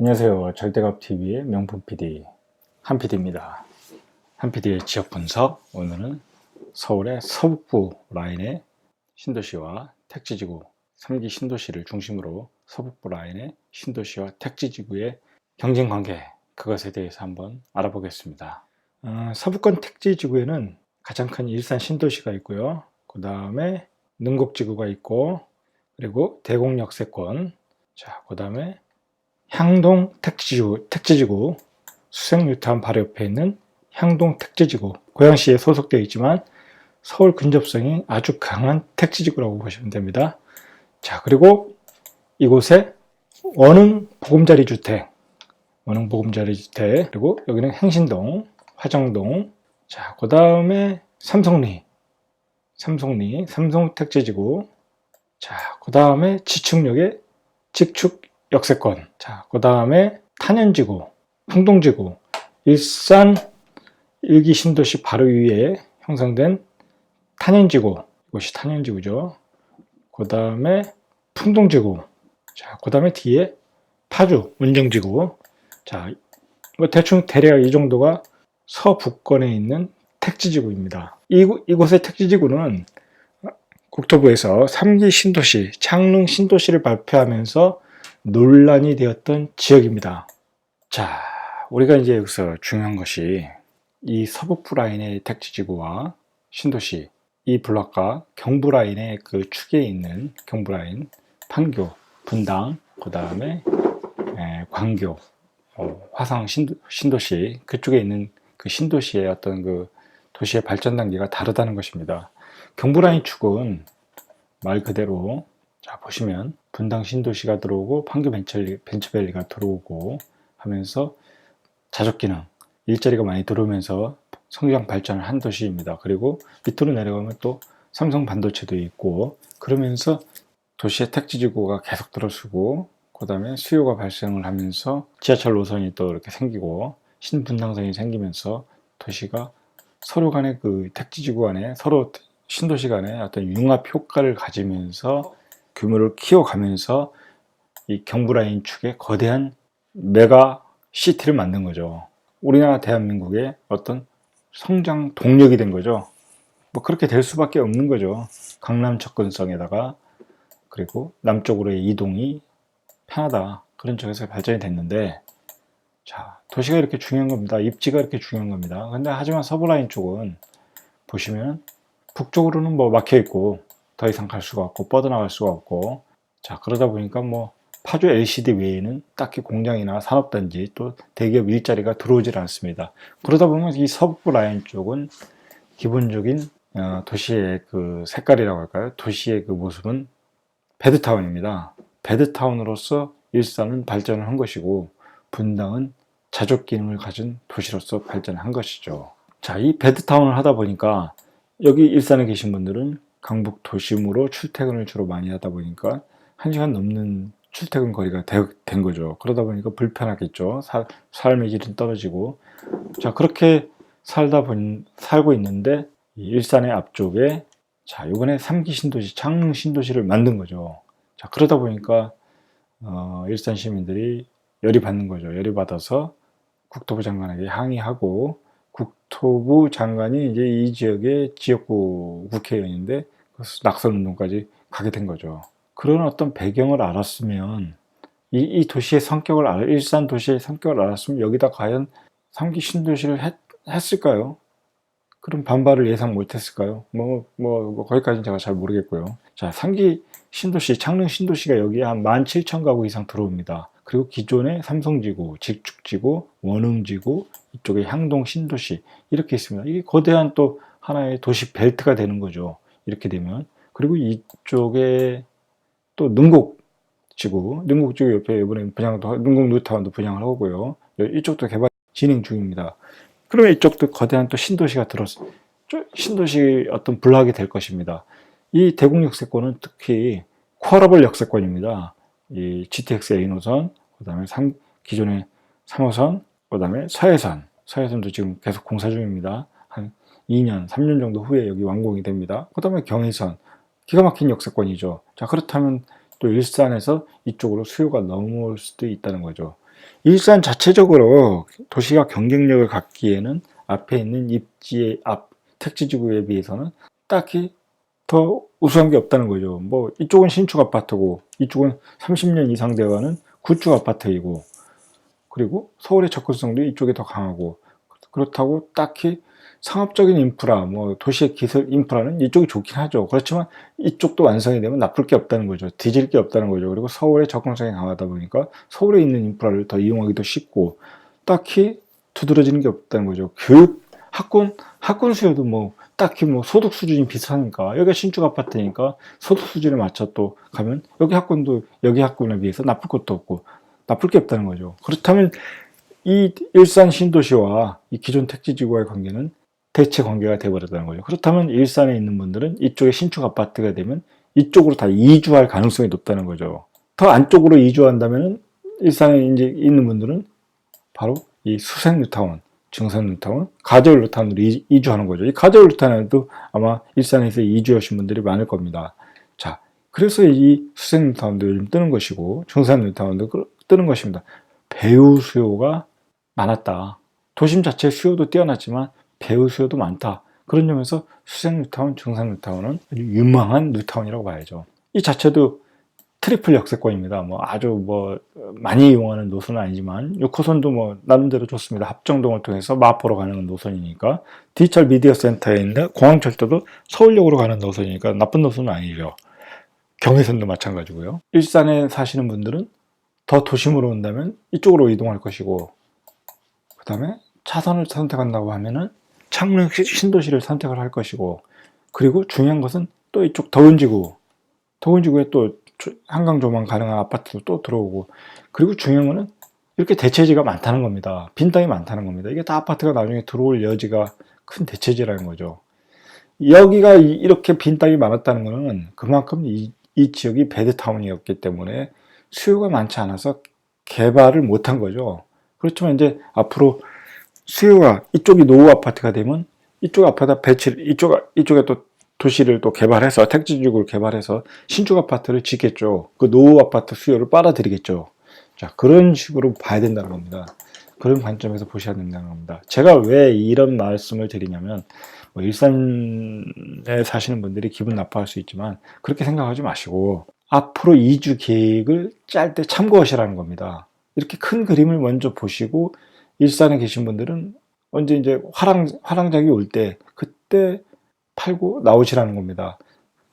안녕하세요. 절대갑TV의 명품 PD 한 PD입니다. 한 PD의 지역 분석 오늘은 서울의 서북부 라인의 신도시와 택지지구 3기 신도시를 중심으로 서북부 라인의 신도시와 택지지구의 경쟁 관계 그것에 대해서 한번 알아보겠습니다. 어, 서북권 택지지구에는 가장 큰 일산 신도시가 있고요. 그 다음에 능곡지구가 있고 그리고 대곡역세권 자, 그 다음에 향동 택지지구, 택지지구 수색뉴타운 바로 옆에 있는 향동 택지지구. 고양시에 소속되어 있지만 서울 근접성이 아주 강한 택지지구라고 보시면 됩니다. 자 그리고 이곳에 원흥 보금자리 주택 원흥 보금자리 주택 그리고 여기는 행신동 화정동. 자그 다음에 삼성리 삼성리 삼성 택지지구. 자그 다음에 지축역에 직축 역세권. 자, 그 다음에 탄현지구, 풍동지구, 일산 일기 신도시 바로 위에 형성된 탄현지구. 이것이 탄현지구죠. 그 다음에 풍동지구. 자, 그 다음에 뒤에 파주, 운정지구. 자, 뭐 대충 대략 이 정도가 서북권에 있는 택지지구입니다. 이, 이곳의 택지지구는 국토부에서 3기 신도시, 창릉 신도시를 발표하면서 논란이 되었던 지역입니다. 자, 우리가 이제 여기서 중요한 것이 이 서북부 라인의 택지지구와 신도시, 이 블록과 경부 라인의 그 축에 있는 경부 라인, 판교, 분당, 그 다음에 광교, 어, 화성 신도, 신도시 그쪽에 있는 그 신도시의 어떤 그 도시의 발전 단계가 다르다는 것입니다. 경부라인 축은 말 그대로 자 보시면 분당 신도시가 들어오고 판교 벤처리, 벤처밸리가 들어오고 하면서 자족 기능 일자리가 많이 들어오면서 성장 발전을 한 도시입니다. 그리고 밑으로 내려가면 또 삼성 반도체도 있고 그러면서 도시의 택지 지구가 계속 들어서고 그 다음에 수요가 발생을 하면서 지하철 노선이 또 이렇게 생기고 신분당선이 생기면서 도시가 서로 간의 그 택지 지구 간에 서로 신도시 간의 어떤 융합 효과를 가지면서 규모를 키워가면서 이 경부라인 축에 거대한 메가 시티를 만든 거죠. 우리나라 대한민국의 어떤 성장 동력이 된 거죠. 뭐 그렇게 될 수밖에 없는 거죠. 강남 접근성에다가 그리고 남쪽으로의 이동이 편하다. 그런 쪽에서 발전이 됐는데 자, 도시가 이렇게 중요한 겁니다. 입지가 이렇게 중요한 겁니다. 근데 하지만 서브라인 쪽은 보시면 북쪽으로는 뭐 막혀 있고 더 이상 갈 수가 없고 뻗어나갈 수가 없고 자 그러다 보니까 뭐 파주 LCD 외에는 딱히 공장이나 산업단지 또 대기업 일자리가 들어오질 않습니다. 그러다 보면 이 서북부 라인 쪽은 기본적인 어, 도시의 그 색깔이라고 할까요? 도시의 그 모습은 베드타운입니다. 베드타운으로서 일산은 발전을 한 것이고 분당은 자족 기능을 가진 도시로서 발전한 것이죠. 자, 이 베드타운을 하다 보니까 여기 일산에 계신 분들은 강북 도심으로 출퇴근을 주로 많이 하다 보니까 1시간 넘는 출퇴근 거리가 되, 된 거죠. 그러다 보니까 불편하겠죠. 사, 삶의 질은 떨어지고. 자, 그렇게 살다 본, 살고 있는데 일산의 앞쪽에 자, 이번에 3기 신도시, 창릉 신도시를 만든 거죠. 자, 그러다 보니까 어, 일산 시민들이 열이 받는 거죠. 열이 받아서 국토부 장관에게 항의하고 국토부 장관이 이제 이 지역의 지역구 국회의원인데 낙선 운동까지 가게 된 거죠. 그런 어떤 배경을 알았으면 이, 이 도시의 성격을 알, 일산 도시의 성격을 알았으면 여기다 과연 3기 신도시를 했, 했을까요? 그런 반발을 예상 못했을까요? 뭐, 뭐, 뭐 거기까지는 제가 잘 모르겠고요. 자, 3기 신도시, 창릉 신도시가 여기에 한 17,000가구 이상 들어옵니다. 그리고 기존의 삼성지구, 직축지구, 원흥지구, 이쪽에 향동 신도시 이렇게 있습니다. 이게 거대한 또 하나의 도시 벨트가 되는 거죠. 이렇게 되면 그리고 이쪽에 또 능곡 지구, 능곡 지구 옆에 이번에 분양도 능곡 뉴타운도 분양을 하고요. 이쪽도 개발 진행 중입니다. 그러면 이쪽도 거대한 또 신도시가 들어서 신도시 어떤 블락이 될 것입니다. 이 대곡 역세권은 특히 쿼러블 역세권입니다. 이 GTX A 노선, 그 다음에 기존의 3호선, 그 다음에 서해선, 서해선도 지금 계속 공사 중입니다. 한 2년, 3년 정도 후에 여기 완공이 됩니다. 그 다음에 경의선, 기가 막힌 역세권이죠. 자, 그렇다면 또 일산에서 이쪽으로 수요가 넘어올 수도 있다는 거죠. 일산 자체적으로 도시가 경쟁력을 갖기에는 앞에 있는 입지의 앞 택지지구에 비해서는 딱히 더 우수한 게 없다는 거죠. 뭐 이쪽은 신축 아파트고 이쪽은 30년 이상 되어가는 구축 아파트이고 그리고 서울의 접근성도 이쪽이 더 강하고 그렇다고 딱히 상업적인 인프라, 뭐 도시의 기술 인프라는 이쪽이 좋긴 하죠. 그렇지만 이쪽도 완성이 되면 나쁠 게 없다는 거죠. 뒤질 게 없다는 거죠. 그리고 서울의 접근성이 강하다 보니까 서울에 있는 인프라를 더 이용하기도 쉽고 딱히 두드러지는 게 없다는 거죠. 교육, 학군, 학군 수요도 뭐 딱히 뭐 소득 수준이 비슷하니까 여기가 신축 아파트니까 소득 수준에 맞춰 또 가면 여기 학군도 여기 학군에 비해서 나쁠 것도 없고 나쁠 게 없다는 거죠. 그렇다면 이 일산 신도시와 이 기존 택지지구와의 관계는 대체 관계가 되어버렸다는 거죠. 그렇다면 일산에 있는 분들은 이쪽에 신축 아파트가 되면 이쪽으로 다 이주할 가능성이 높다는 거죠. 더 안쪽으로 이주한다면 일산에 이제 있는 분들은 바로 이 수생 뉴타운, 증선 뉴타운, 가저울 뉴타운으로 이- 이주하는 거죠. 이 가저울 뉴타운에도 아마 일산에서 이주하신 분들이 많을 겁니다. 자, 그래서 이 수생 뉴타운도 요즘 뜨는 것이고 증산 뉴타운도 그- 뜨는 것입니다. 배우 수요가 많았다. 도심 자체 수요도 뛰어났지만 배우 수요도 많다. 그런 점에서 수생 뉴타운, 증산 뉴타운은 아주 유망한 뉴타운이라고 봐야죠. 이 자체도 트리플 역세권입니다. 뭐 아주 뭐 많이 이용하는 노선은 아니지만 6호선도 뭐 나름대로 좋습니다. 합정동을 통해서 마포로 가는 노선이니까 디지털 미디어 센터에 있는 공항철도도 서울역으로 가는 노선이니까 나쁜 노선은 아니죠. 경의선도 마찬가지고요. 일산에 사시는 분들은 더 도심으로 온다면 이쪽으로 이동할 것이고 그 다음에 차선을 선택한다고 하면은 창릉 시- 신도시를 선택을 할 것이고 그리고 중요한 것은 또 이쪽 더운 지구 더운 지구에 또 조- 한강 조망 가능한 아파트도 또 들어오고 그리고 중요한 거는 이렇게 대체지가 많다는 겁니다. 빈 땅이 많다는 겁니다. 이게 다 아파트가 나중에 들어올 여지가 큰 대체지라는 거죠. 여기가 이- 이렇게 빈 땅이 많았다는 거는 그만큼 이, 이 지역이 베드타운이었기 때문에 수요가 많지 않아서 개발을 못한 거죠. 그렇지만 이제 앞으로 수요가 이쪽이 노후 아파트가 되면 이쪽 아파트 배치 이쪽 이쪽에 또 도시를 또 개발해서 택지지구를 개발해서 신축 아파트를 짓겠죠. 그 노후 아파트 수요를 빨아들이겠죠. 자 그런 식으로 봐야 된다는 겁니다. 그런 관점에서 보셔야 된다는 겁니다. 제가 왜 이런 말씀을 드리냐면 뭐 일산에 사시는 분들이 기분 나빠할 수 있지만 그렇게 생각하지 마시고 앞으로 이주 계획을 짤 때 참고하시라는 겁니다. 이렇게 큰 그림을 먼저 보시고 일산에 계신 분들은 언제 이제 화랑 화랑작이 올 때 그때 팔고 나오시라는 겁니다.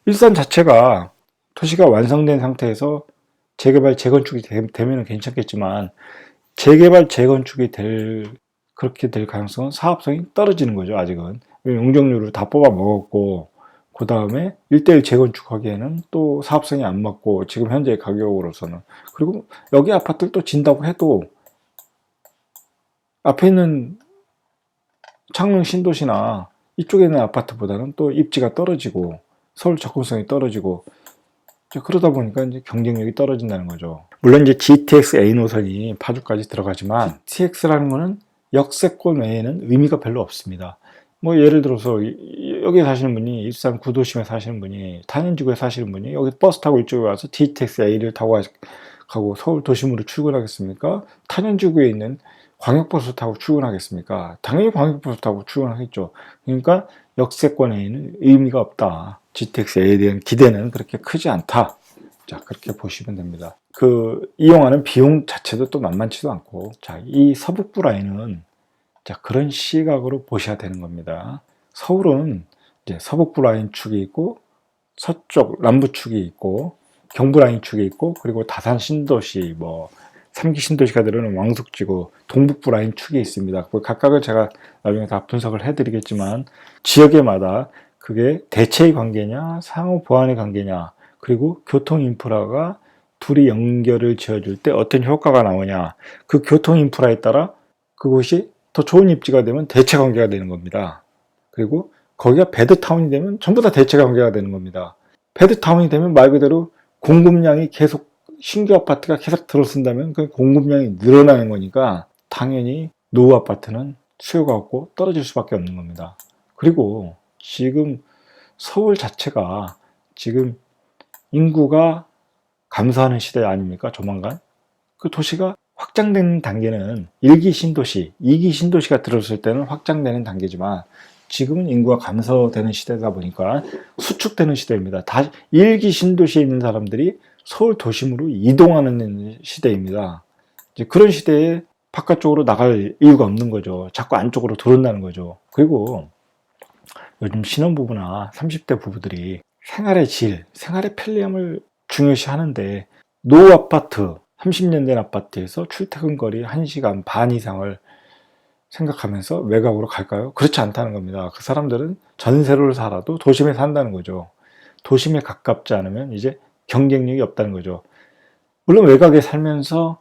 일산 자체가 도시가 완성된 상태에서 재개발 재건축이 되, 되면 괜찮겠지만 재개발 재건축이 될 그렇게 될 가능성은 사업성이 떨어지는 거죠 아직은 용적률을 다 뽑아 먹었고 그 다음에 1대1 재건축하기에는 또 사업성이 안 맞고 지금 현재 가격으로서는 그리고 여기 아파트를 또 진다고 해도 앞에 있는 창릉 신도시나 이쪽에 있는 아파트보다는 또 입지가 떨어지고 서울 접근성이 떨어지고 그러다 보니까 이제 경쟁력이 떨어진다는 거죠. 물론 이제 GTX A 노선이 파주까지 들어가지만 TX라는 거는 역세권 외에는 의미가 별로 없습니다. 뭐 예를 들어서 여기 사시는 분이 일산 구도심에 사시는 분이 탄현지구에 사시는 분이 여기 버스 타고 이쪽에 와서 GTX A를 타고 가- 가고 서울 도심으로 출근하겠습니까? 탄현지구에 있는 광역버스 타고 출근하겠습니까? 당연히 광역버스 타고 출근하겠죠. 그러니까 역세권에는 의미가 없다. GTX에 대한 기대는 그렇게 크지 않다. 자, 그렇게 보시면 됩니다. 그, 이용하는 비용 자체도 또 만만치도 않고, 자, 이 서북부 라인은, 자, 그런 시각으로 보셔야 되는 겁니다. 서울은 이제 서북부 라인 축이 있고, 서쪽, 남부 축이 있고, 경부 라인 축이 있고, 그리고 다산 신도시, 뭐, 삼기 신도시가 들어오는 왕숙지구, 동북부 라인 축이 있습니다. 그 각각을 제가 나중에 다 분석을 해드리겠지만, 지역에마다 그게 대체의 관계냐, 상호 보완의 관계냐, 그리고 교통 인프라가 둘이 연결을 지어줄 때 어떤 효과가 나오냐, 그 교통 인프라에 따라 그곳이 더 좋은 입지가 되면 대체 관계가 되는 겁니다. 그리고 거기가 배드타운이 되면 전부 다 대체 관계가 되는 겁니다. 배드타운이 되면 말 그대로 공급량이 계속 신규 아파트가 계속 들어선다면 그 공급량이 늘어나는 거니까 당연히 노후 아파트는 수요가 없고 떨어질 수밖에 없는 겁니다. 그리고 지금 서울 자체가 지금 인구가 감소하는 시대 아닙니까? 조만간 그 도시가 확 확장되는 단계는 1기 신도시, 2기 신도시가 들어섰을 때는 확장되는 단계지만 지금은 인구가 감소되는 시대다 보니까 수축되는 시대입니다. 다 1기 신도시에 있는 사람들이 서울 도심으로 이동하는 시대입니다. 이제 그런 시대에 바깥쪽으로 나갈 이유가 없는 거죠. 자꾸 안쪽으로 들어온다는 거죠. 그리고 요즘 신혼부부나 30대 부부들이 생활의 질, 생활의 편리함을 중요시 하는데 노 아파트, 30년 된 아파트에서 출퇴근 거리 1시간 반 이상을 생각하면서 외곽으로 갈까요? 그렇지 않다는 겁니다. 그 사람들은 전세를 살아도 도심에 산다는 거죠. 도심에 가깝지 않으면 이제 경쟁력이 없다는 거죠. 물론 외곽에 살면서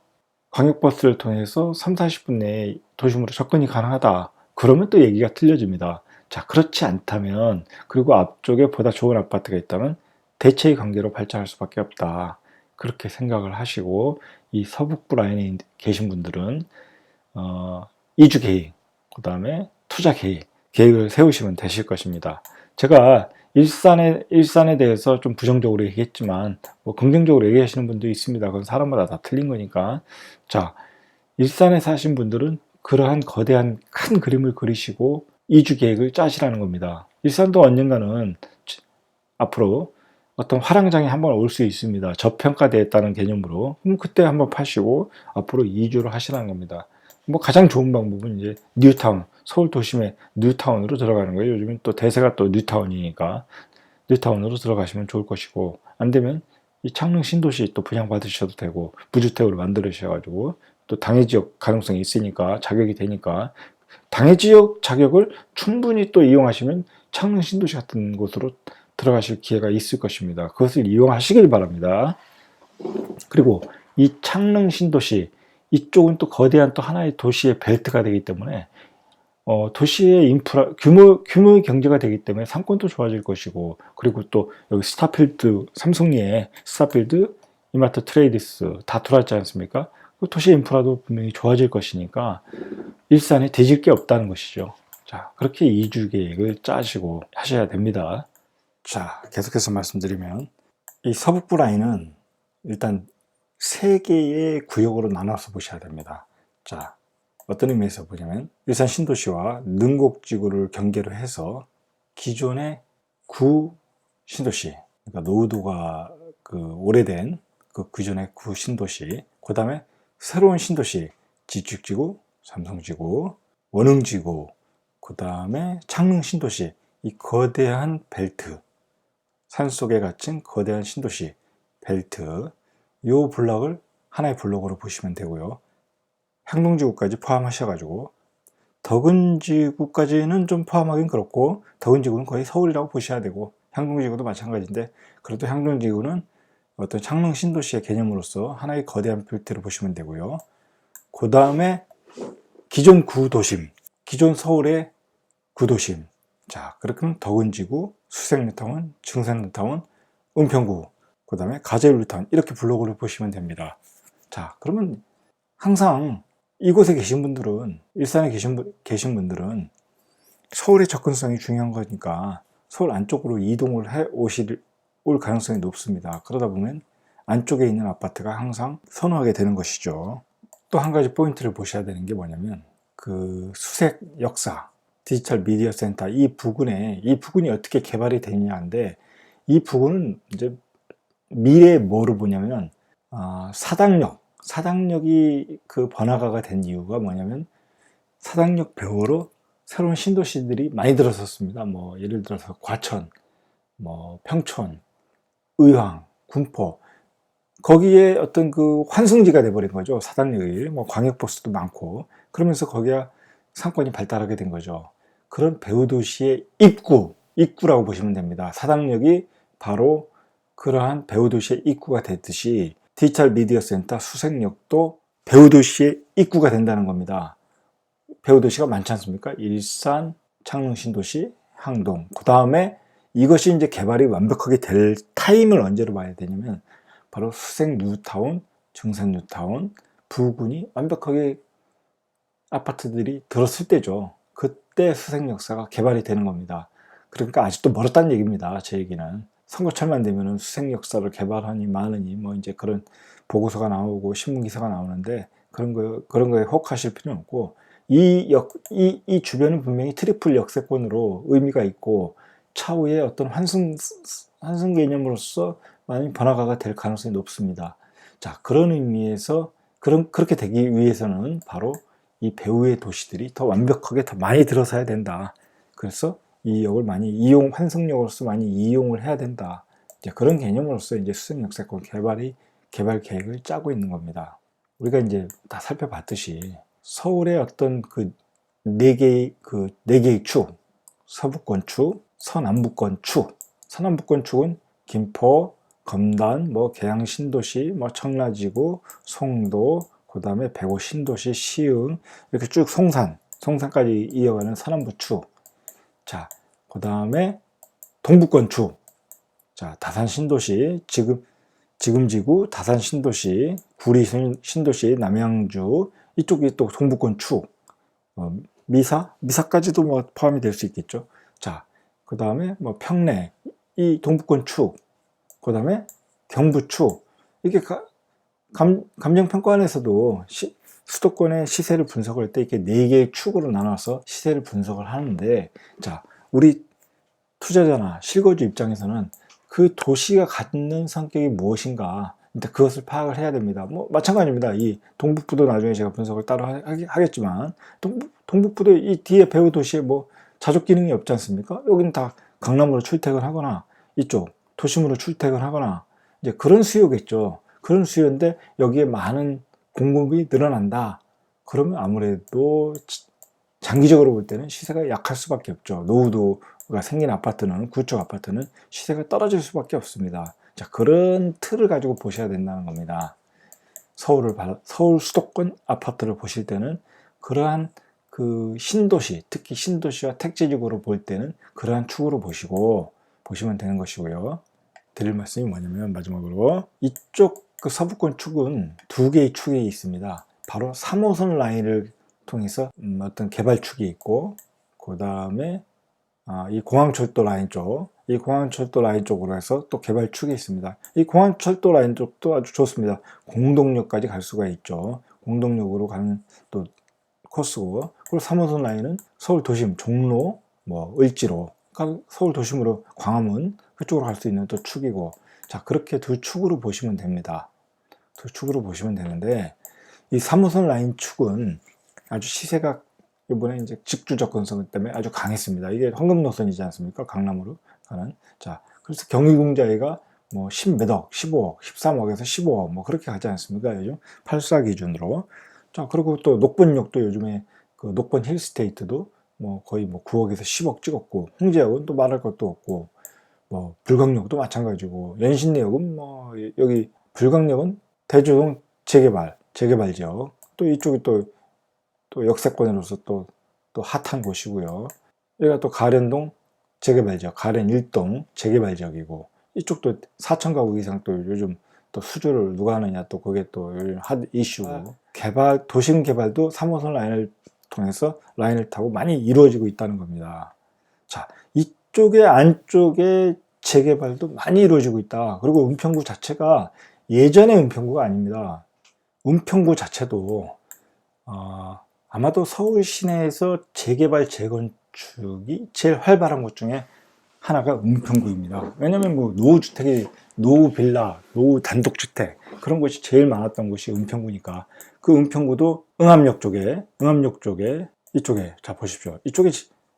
광역버스를 통해서 3, 40분 내에 도심으로 접근이 가능하다. 그러면 또 얘기가 틀려집니다. 자, 그렇지 않다면, 그리고 앞쪽에 보다 좋은 아파트가 있다면 대체의 관계로 발전할 수밖에 없다. 그렇게 생각을 하시고, 이 서북부 라인에 계신 분들은, 어, 이주 계획, 그 다음에 투자 계획, 계획을 세우시면 되실 것입니다. 제가 일산에, 일산에 대해서 좀 부정적으로 얘기했지만, 뭐 긍정적으로 얘기하시는 분도 있습니다. 그건 사람마다 다 틀린 거니까. 자, 일산에 사신 분들은 그러한 거대한 큰 그림을 그리시고 이주 계획을 짜시라는 겁니다. 일산도 언젠가는 앞으로 어떤 화랑장에 한번 올 수 있습니다. 저평가되었다는 개념으로. 그럼 그때 한번 파시고 앞으로 이주를 하시라는 겁니다. 뭐 가장 좋은 방법은 이제 뉴타운, 서울 도심의 뉴타운으로 들어가는 거예요. 요즘은 또 대세가 또 뉴타운이니까 뉴타운으로 들어가시면 좋을 것이고 안 되면 이 창릉 신도시 또 분양 받으셔도 되고 무주택으로 만들으셔가지고 또 당해 지역 가능성이 있으니까 자격이 되니까 당해 지역 자격을 충분히 또 이용하시면 창릉 신도시 같은 곳으로 들어가실 기회가 있을 것입니다. 그것을 이용하시길 바랍니다. 그리고 이 창릉 신도시 이쪽은 또 거대한 또 하나의 도시의 벨트가 되기 때문에 어, 도시의 인프라 규모 규모의 경제가 되기 때문에 상권도 좋아질 것이고 그리고 또 여기 스타필드 삼성리에 스타필드 이마트 트레이디스 다 들어왔지 않습니까? 그 도시 인프라도 분명히 좋아질 것이니까 일산에 뒤질 게 없다는 것이죠. 자 그렇게 이주 계획을 짜시고 하셔야 됩니다. 자 계속해서 말씀드리면 이 서북부 라인은 일단 세 개의 구역으로 나눠서 보셔야 됩니다. 자, 어떤 의미에서 보냐면 일산 신도시와 능곡지구를 경계로 해서 기존의 구 신도시, 그러니까 노후도가 그 오래된 그 기존의 구 신도시, 그 다음에 새로운 신도시, 지축지구, 삼성지구, 원흥지구, 그 다음에 창릉 신도시, 이 거대한 벨트, 산속에 갇힌 거대한 신도시, 벨트, 요 블럭을 하나의 블록으로 보시면 되고요. 향동지구까지 포함하셔가지고 덕은지구까지는 좀 포함하긴 그렇고 덕은지구는 거의 서울이라고 보셔야 되고 향동지구도 마찬가지인데 그래도 향동지구는 어떤 창릉 신도시의 개념으로서 하나의 거대한 벨트를 보시면 되고요. 그 다음에 기존 구도심, 기존 서울의 구도심. 자, 그렇게 덕은지구, 수색뉴타운, 증산뉴타운, 은평구, 그 다음에 가제율탄 이렇게 블록으로 보시면 됩니다. 자 그러면 항상 이곳에 계신 분들은 일산에 계신, 분, 계신 분들은 서울의 접근성이 중요한 거니까 서울 안쪽으로 이동을 해 오실 올 가능성이 높습니다. 그러다 보면 안쪽에 있는 아파트가 항상 선호하게 되는 것이죠. 또 한 가지 포인트를 보셔야 되는 게 뭐냐면 그 수색 역사 디지털 미디어 센터 이 부근에 이 부근이 어떻게 개발이 되느냐인데 이 부근은 이제 미래에 뭐를 보냐면 어, 사당역 사당역이 그 번화가가 된 이유가 뭐냐면 사당역 배후로 새로운 신도시들이 많이 들어섰습니다. 뭐 예를 들어서 과천, 뭐 평촌, 의왕, 군포 거기에 어떤 그 환승지가 돼버린 거죠. 사당역이 뭐 광역버스도 많고 그러면서 거기가 상권이 발달하게 된 거죠. 그런 배후 도시의 입구, 입구라고 보시면 됩니다. 사당역이 바로 그러한 배우도시의 입구가 됐듯이 디지털 미디어 센터 수색역도 배우도시의 입구가 된다는 겁니다. 배우도시가 많지 않습니까? 일산, 창릉 신도시, 항동. 그 다음에 이것이 이제 개발이 완벽하게 될 타임을 언제로 봐야 되냐면 바로 수색 뉴타운, 증산 뉴타운, 부근이 완벽하게 아파트들이 들었을 때죠. 그때 수색 역사가 개발이 되는 겁니다. 그러니까 아직도 멀었다는 얘기입니다. 제 얘기는. 선거철만 되면은 수색 역사를 개발하니 많으니 뭐 이제 그런 보고서가 나오고 신문 기사가 나오는데 그런 거 그런 거에 혹하실 필요는 없고 이 역 이 이 주변은 분명히 트리플 역세권으로 의미가 있고 차후에 어떤 환승 환승 개념으로서 많이 번화가가 될 가능성이 높습니다. 자 그런 의미에서 그런 그렇게 되기 위해서는 바로 이 배후의 도시들이 더 완벽하게 더 많이 들어서야 된다. 그래서 이 역을 많이 이용 환승역으로서 많이 이용을 해야 된다. 이제 그런 개념으로서 이제 수생 역세권 개발이 개발 계획을 짜고 있는 겁니다. 우리가 이제 다 살펴봤듯이 서울의 어떤 그 네 개의 그 네 개의 축, 서북권 축, 서남북권 축, 서남북권 축은 김포, 검단, 뭐 계양 신도시, 뭐 청라지구, 송도, 그 다음에 배고 신도시, 시흥 이렇게 쭉 송산, 송산까지 이어가는 서남부 축. 자, 그 다음에 동북권 축. 자, 다산 신도시, 지금 지금 지구, 다산 신도시, 구리 신- 신도시, 남양주 이쪽이 또 동북권 축. 어, 미사, 미사까지도 뭐 포함이 될 수 있겠죠. 자, 그 다음에 뭐 평내 이 동북권 축. 그 다음에 경부 축. 이게 가- 감, 감정평가원에서도 시- 수도권의 시세를 분석할 때 이렇게 네 개의 축으로 나눠서 시세를 분석을 하는데, 자, 우리 투자자나 실거주 입장에서는 그 도시가 갖는 성격이 무엇인가, 일단 그것을 파악을 해야 됩니다. 뭐, 마찬가지입니다. 이 동북부도 나중에 제가 분석을 따로 하- 하겠지만, 동북, 동북 부도 이 뒤에 배후 도시에 뭐 자족 기능이 없지 않습니까? 여기는 다 강남으로 출퇴근 하거나, 이쪽 도심으로 출퇴근 하거나, 이제 그런 수요겠죠. 그런 수요인데 여기에 많은 공급이 늘어난다. 그러면 아무래도 지- 장기적으로 볼 때는 시세가 약할 수밖에 없죠. 노후도가 생긴 아파트는 구축 아파트는 시세가 떨어질 수밖에 없습니다. 자 그런 틀을 가지고 보셔야 된다는 겁니다. 서울을 바- 서울 수도권 아파트를 보실 때는 그러한 그 신도시 특히 신도시와 택지지구로 볼 때는 그러한 축으로 보시고 보시면 되는 것이고요. 드릴 말씀이 뭐냐면 마지막으로 이쪽 그 서부권 축은 두 개의 축이 있습니다. 바로 3호선 라인을 통해서 음, 어떤 개발 축이 있고 그 다음에 아, 이 공항철도 라인 쪽, 이 공항철도 라인 쪽으로 해서 또 개발 축이 있습니다. 이 공항철도 라인 쪽도 아주 좋습니다. 공동역까지 갈 수가 있죠. 공동역으로 가는 또 코스고, 그리고 3호선 라인은 서울 도심, 종로, 뭐 을지로, 그러니까 서울 도심으로 광화문 그쪽으로 갈 수 있는 또 축이고, 자 그렇게 두 축으로 보시면 됩니다. 두 축으로 보시면 되는데 이 3호선 라인 축은 아주 시세가 이번에 이제 직주 접근성 때문에 아주 강했습니다. 이게 황금 노선이지 않습니까? 강남으로 가는. 자, 그래서 경유공자위가 뭐 10몇억, 15억, 13억에서 15억 뭐 그렇게 가지 않습니까? 요즘 84 기준으로. 자, 그리고 또 녹번역도 요즘에 그 녹번 힐스테이트도 뭐 거의 뭐 9억에서 10억 찍었고 홍제역은 또 말할 것도 없고 뭐 불광역도 마찬가지고 연신내역은 뭐 여기 불광역은 대주동 재개발, 재개발 지역 또 이쪽이 또 또 역세권으로서 또, 또 핫한 곳이고요. 여기가 또 가련동 재개발 지역, 가련 1동 재개발 지역이고 이쪽도 4천 가구 이상 또 요즘 또 수주를 누가 하느냐 또 그게 또 핫 이슈고 개발 도심 개발도 3호선 라인을 통해서 라인을 타고 많이 이루어지고 있다는 겁니다. 자 이쪽에 안쪽에 재개발도 많이 이루어지고 있다. 그리고 은평구 자체가 예전의 은평구가 아닙니다. 은평구 자체도 어, 아마도 서울 시내에서 재개발 재건축이 제일 활발한 곳 중에 하나가 은평구입니다. 왜냐면 뭐 노후 주택이 노후 빌라, 노후 단독 주택 그런 곳이 제일 많았던 곳이 은평구니까 그 은평구도 응암역 쪽에 응암역 쪽에 이쪽에 자 보십시오. 이쪽에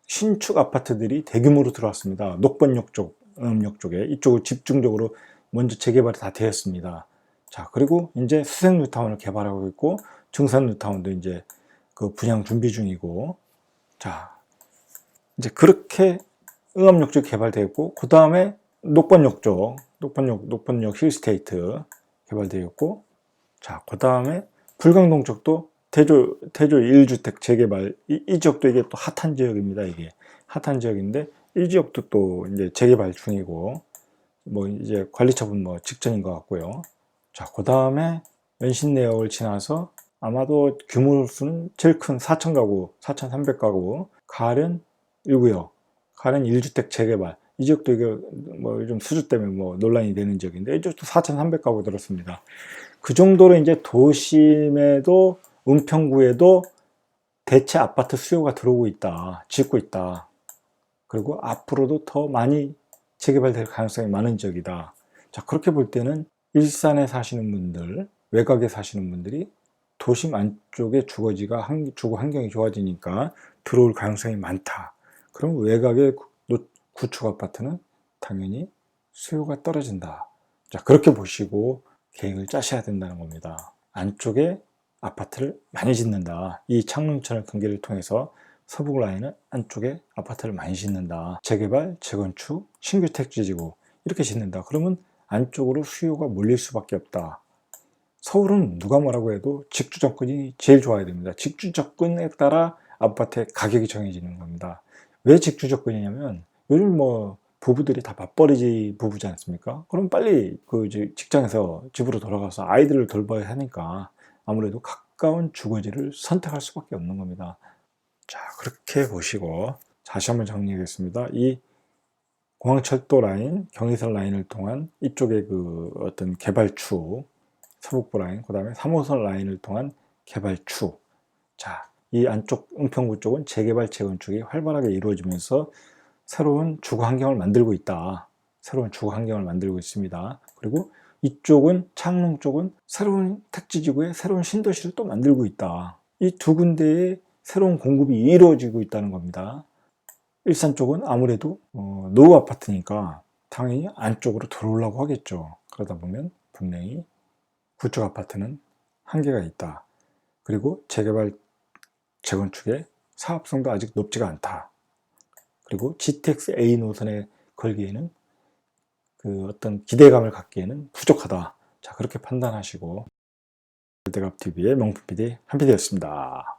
신축 아파트들이 대규모로 들어왔습니다. 녹번역 쪽, 응암역 쪽에 이쪽을 집중적으로 먼저 재개발이 다 되었습니다. 자 그리고 이제 수생 뉴타운을 개발하고 있고 증산 뉴타운도 이제 그 분양 준비 중이고. 자 이제 그렇게 응암역 쪽 개발되었고 그 다음에 녹번역 쪽 녹번역 녹번역 힐스테이트 개발되었고. 자 그 다음에 불광동 쪽도 대조 대조 1주택 재개발 이, 이 지역도 이게 또 핫한 지역입니다 이게. 핫한 지역인데 이 지역도 또 이제 재개발 중이고 뭐 이제 관리 처분 뭐 직전인 것 같고요 자 그 다음에 연신 내역을 지나서 아마도 규모로서는 제일 큰 4천 가구, 4,300 가구, 가련 1구역, 가련 1주택 재개발. 이 지역도 이게 뭐 요즘 수주 때문에 뭐 논란이 되는 지역인데 이쪽도 4,300 가구 들었습니다. 그 정도로 이제 도심에도 은평구에도 대체 아파트 수요가 들어오고 있다. 짓고 있다. 그리고 앞으로도 더 많이 재개발될 가능성이 많은 지역이다. 자, 그렇게 볼 때는 일산에 사시는 분들, 외곽에 사시는 분들이 도심 안쪽에 주거지가 한- 주거 환경이 좋아지니까 들어올 가능성이 많다. 그럼 외곽의 구축 아파트는 당연히 수요가 떨어진다. 자, 그렇게 보시고 계획을 짜셔야 된다는 겁니다. 안쪽에 아파트를 많이 짓는다. 이 창릉천을 근계를 통해서 서북 라인은 안쪽에 아파트를 많이 짓는다. 재개발, 재건축, 신규 택지지구 이렇게 짓는다. 그러면 안쪽으로 수요가 몰릴 수밖에 없다. 서울은 누가 뭐라고 해도 직주 접근이 제일 좋아야 됩니다. 직주 접근에 따라 아파트의 가격이 정해지는 겁니다. 왜 직주 접근이냐면 요즘 뭐 부부들이 다 맞벌이 부부지 않습니까? 그럼 빨리 그 직장에서 집으로 돌아가서 아이들을 돌봐야 하니까 아무래도 가까운 주거지를 선택할 수밖에 없는 겁니다. 자, 그렇게 보시고 다시 한번 정리하겠습니다. 이 공항철도 라인, 경의선 라인을 통한 이쪽에 그 어떤 개발축, 서북부 라인, 그 다음에 3호선 라인을 통한 개발축. 자, 이 안쪽 은평구 쪽은 재개발, 재건축이 활발하게 이루어지면서 새로운 주거 환경을 만들고 있다. 새로운 주거 환경을 만들고 있습니다. 그리고 이쪽은 창릉 쪽은 새로운 택지지구에 새로운 신도시를 또 만들고 있다. 이 두 군데에 새로운 공급이 이루어지고 있다는 겁니다. 일산 쪽은 아무래도 어, 노후 아파트니까 당연히 안쪽으로 들어오려고 하겠죠. 그러다 보면 분명히 구축 아파트는 한계가 있다. 그리고 재개발, 재건축의 사업성도 아직 높지가 않다. 그리고 GTX A 노선에 걸기에는 그 어떤 기대감을 갖기에는 부족하다. 자, 그렇게 판단하시고 월드갑 TV의 명품 PD 한PD였습니다.